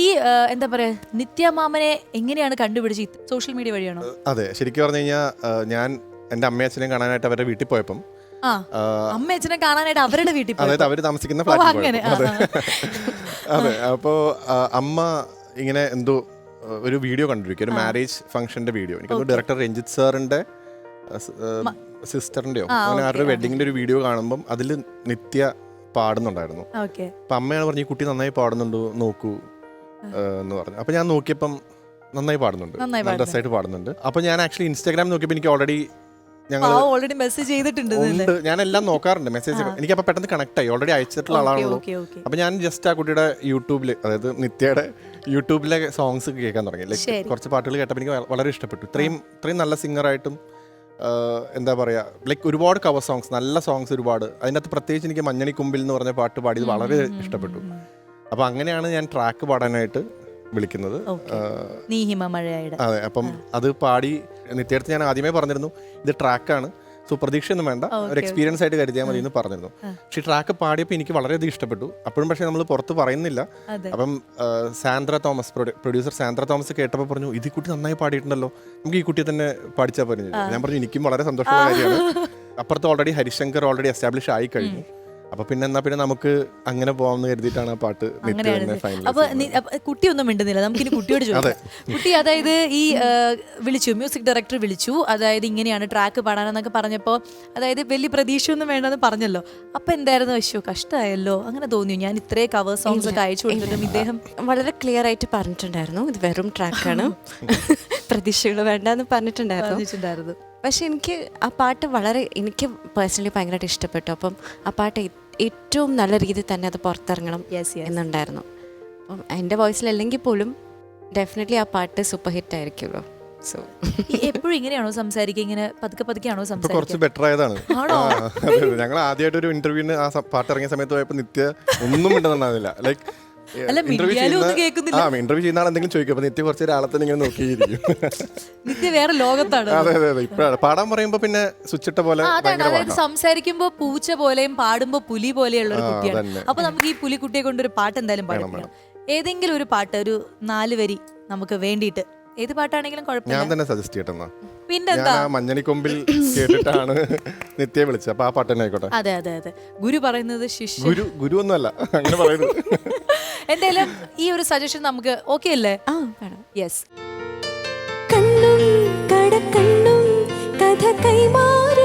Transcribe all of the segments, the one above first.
ഈ എന്താ പറയാ നിത്യമാമനെ എങ്ങനെയാണ് കണ്ടുപിടിച്ച് സോഷ്യൽ മീഡിയ വഴിയാണോ? അതെ ശരിക്കും പറഞ്ഞു കഴിഞ്ഞാൽ ഞാൻ എന്റെ അമ്മയച്ഛനെ കാണാനായിട്ട് അവരുടെ വീട്ടിൽ പോയപ്പം ആ ആ, അമ്മ കാണാനായിട്ട് അവരുടെ വീട്ടിൽ അതായത് അവർ താമസിക്കുന്ന അതെ. അപ്പോൾ അമ്മ ഇങ്ങനെ എന്തോ ഒരു വീഡിയോ കണ്ടിരിക്കും ഒരു മാരേജ് ഫംഗ്ഷന്റെ വീഡിയോ. എനിക്ക് ഡയറക്ടർ രഞ്ജിത് സാറിന്റെ സിസ്റ്ററിന്റെയോ അങ്ങനെ ആരുടെ വെഡിങ്ങിന്റെ ഒരു വീഡിയോ കാണുമ്പോൾ അതിൽ നിത്യ പാടുന്നുണ്ടായിരുന്നു. അപ്പൊ അമ്മയാണ് പറഞ്ഞു ഈ കുട്ടി നന്നായി പാടുന്നുണ്ടോ? നോക്കൂ. എന്ന് പറഞ്ഞു. അപ്പൊ ഞാൻ നോക്കിയപ്പം നന്നായി പാടുന്നുണ്ട്. ഡ്രസ്സായിട്ട് നല്ല രസമായിട്ട് പാടുന്നുണ്ട്. അപ്പൊ ഞാൻ ആക്ച്വലി ഇൻസ്റ്റാഗ്രാം നോക്കിയപ്പോൾ എനിക്ക് ഓൾറെഡി ഞങ്ങൾ ഓൾറെഡി മെസ്സേജ് ചെയ്തിട്ടുണ്ട് ഉണ്ട്. ഞാൻ എല്ലാം നോക്കാറുണ്ട്. മെസ്സേജ് എനിക്ക് അപ്പൊ പെട്ടെന്ന് കണക്ട് ആയി. ഓൾറെഡി അയച്ചിട്ടുള്ള ആളാണല്ലോ. ഓക്കെ ഓക്കെ അപ്പൊ ഞാൻ ജസ്റ്റ് ആ കുട്ടിയുടെ യൂട്യൂബിൽ അതായത് നിത്യയുടെ യൂട്യൂബിലെ സോങ്സ് കേൾക്കാൻ തുടങ്ങി. ലൈക്ക് കുറച്ച് പാട്ടുകൾ കേട്ടപ്പോൾ എനിക്ക് വളരെ ഇഷ്ടപ്പെട്ടു. ഇത്രയും ഇത്രയും നല്ല സിംഗറായിട്ടും എന്താ പറയാ ലൈക്ക് ഒരുപാട് കവർ സോങ്സ് നല്ല സോങ്സ് ഒരുപാട്. അതിനകത്ത് പ്രത്യേകിച്ച് എനിക്ക് മഞ്ഞണി കുമ്പിൽ എന്ന് പറഞ്ഞ പാട്ട് പാടിയത് വളരെ ഇഷ്ടപ്പെട്ടു. അപ്പൊ അങ്ങനെയാണ് ഞാൻ ട്രാക്ക് പാടാനായിട്ട് വിളിക്കുന്നത്. നീ അതെ അപ്പം അത് പാടി നിത്യടുത്ത് ഞാൻ ആദ്യമേ പറഞ്ഞിരുന്നു ഇത് ട്രാക്കാണ് സോ പ്രതീക്ഷയൊന്നും വേണ്ട ഒരു എക്സ്പീരിയൻസ് ആയിട്ട് കരുതിയാൽ മതി എന്ന് പറഞ്ഞിരുന്നു. പക്ഷേ ട്രാക്ക് പാടിയപ്പോൾ എനിക്ക് വളരെയധികം ഇഷ്ടപ്പെട്ടു. അപ്പോഴും പക്ഷേ നമ്മൾ പുറത്ത് പറയുന്നില്ല. അപ്പം സാന്ദ്ര തോമസ് പ്രൊഡ്യൂസർ സാന്ദ്ര തോമസ് കേട്ടപ്പോൾ പറഞ്ഞു ഇത് കുട്ടി നന്നായി പാടിയിട്ടുണ്ടല്ലോ. നമുക്ക് ഈ കുട്ടിയെ തന്നെ പാടിച്ചാൽ പറഞ്ഞു ഞാൻ പറഞ്ഞു എനിക്കും വളരെ സന്തോഷമുള്ള കാര്യമാണ്. അപ്പുറത്ത് ഓൾറെഡി ഹരിശങ്കർ ഓൾറെഡി എസ്റ്റാബ്ലിഷ് ആയി കഴിഞ്ഞു. അപ്പൊ പിന്നെ എന്നാ പിന്നെ നമുക്ക് അങ്ങനെ പോവാന്ന് കരുതിയിട്ടാണ് ആ പാട്ട് അപ്പൊ നി- അപ്പൊ കുട്ടിയൊന്നും മിണ്ടുന്നില്ല. നമുക്കിനി കുട്ടിയോട് ചോദിക്കാം. കുട്ടി അതായത് ഈ വിളിച്ചു മ്യൂസിക് ഡയറക്ടർ വിളിച്ചു. അതായത് ഇങ്ങനെയാണ് ട്രാക്ക് പാടാനെന്നൊക്കെ പറഞ്ഞപ്പോ അതായത് വലിയ പ്രതീക്ഷയൊന്നും വേണ്ടെന്ന് പറഞ്ഞല്ലോ. അപ്പൊ എന്തായിരുന്നു അശ്യോ കഷ്ടമായല്ലോ അങ്ങനെ തോന്നിയോ? ഞാൻ ഇത്രേ കവർ സോങ്സ് ഒക്കെ അയച്ചു കൊടുത്തിട്ടും ഇദ്ദേഹം വളരെ ക്ലിയർ ആയിട്ട് പറഞ്ഞിട്ടുണ്ടായിരുന്നു. ഇത് വെറും ട്രാക്കാണ് പ്രതീക്ഷകൾ വേണ്ടെന്ന് പറഞ്ഞിട്ടുണ്ടായിരുന്നു. പക്ഷെ എനിക്ക് ആ പാട്ട് വളരെ എനിക്ക് പേഴ്സണലി ഭയങ്കരമായിട്ട് ഇഷ്ടപ്പെട്ടു. അപ്പം ആ പാട്ട് ഏറ്റവും നല്ല രീതിയിൽ തന്നെ അത് പുറത്തിറങ്ങണം എന്നുണ്ടായിരുന്നു. അപ്പം എന്റെ വോയിസിലല്ലെങ്കിൽ പോലും ഡെഫിനറ്റ്ലി ആ പാട്ട് സൂപ്പർ ഹിറ്റ് ആയിരിക്കുമല്ലോ. സോ എപ്പോഴും ഇങ്ങനെയാണോ സംസാരിക്കുക? ഇങ്ങനെ പതുക്കെ പതുക്കെയാണോ സംസാരിക്കുക? കുറച്ച് ബെറ്റർ ആയതാണ്. ആണോ? ഞങ്ങൾ ആദ്യമായിട്ട് ഒരു ഇന്റർവ്യൂവിന് ആ പാട്ട് ഇറങ്ങിയ സമയത്ത് പോയപ്പോ നിത്യ ഒന്നും മിണ്ടുന്നുണ്ടാവില്ല ലൈക്ക് അല്ല, ഒന്നും കേൾക്കുന്നില്ല. ആ ഇന്റർവ്യൂ ചെയ്യുന്ന ആൾ എന്തെങ്കിലും ചോദിക്കും അപ്പൊ നിത്യ കുറച്ച് ഒരാളെ ഇങ്ങനെ നോക്കിയിരിക്കും. നിത്യ വേറെ ലോകത്താണ്. അതെ അതെ അതെ. ഇപ്പഴാണ്. പാടാൻ പറയുമ്പോ പിന്നെ സ്വിച്ചിട്ട പോലെ അതാണ്. അതായത് സംസാരിക്കുമ്പോ പൂച്ച പോലെയും പാടുമ്പോ പുലി പോലെയുള്ള ഒരു കുട്ടിയാണ്. അപ്പൊ നമുക്ക് ഈ പുലിക്കുട്ടിയെ കൊണ്ട് ഒരു പാട്ട് എന്തായാലും പാടിക്കണം ഏതെങ്കിലും ഒരു പാട്ട് ഒരു നാല് വരി നമുക്ക് വേണ്ടിയിട്ട്. ഏത് പാട്ടാണെങ്കിലും ഞാൻ തന്നെ സജസ്റ്റ് ചെയ്യട്ടെന്നാ പിന്നെന്താ? മഞ്ഞണിക്കൊമ്പിൽ കേട്ടിട്ടാണ് നിത്യ വിളിച്ചത്. അപ്പൊ ആ പാട്ട് തന്നെ ആയിക്കോട്ടെ. അതെ അതെ അതെ. ഗുരു പറയുന്നത് ശിഷ്യ ഗുരു ഗുരു ഒന്നുമല്ല. അങ്ങനെ പറയുന്നത് എന്തായാലും ഈ ഒരു സജഷൻ നമുക്ക് ഓക്കെ അല്ലേ? ആ വേണം. യെസ് കണ്ണും കടക്കണ്ണും കഥ കൈമാറും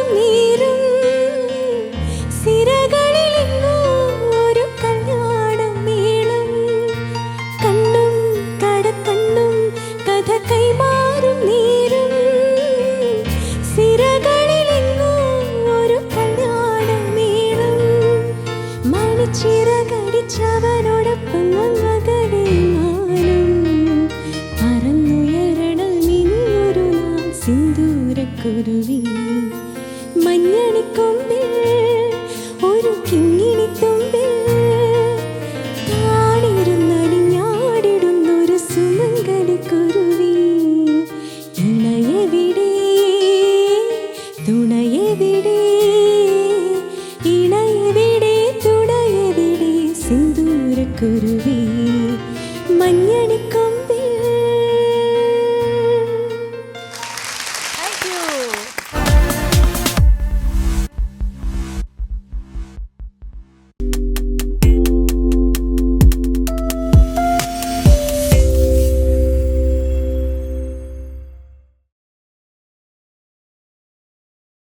സിന്ദൂരക്കുരുവി മഞ്ഞണിക്കൊമ്പിൽ ഒരു കിങ്ങിണിത്തുമ്പിൽ താണിരുന്നടിഞ്ഞാടിടുന്നൊരു സുമംഗലിക്കുരുവി ഇണയെവിടെ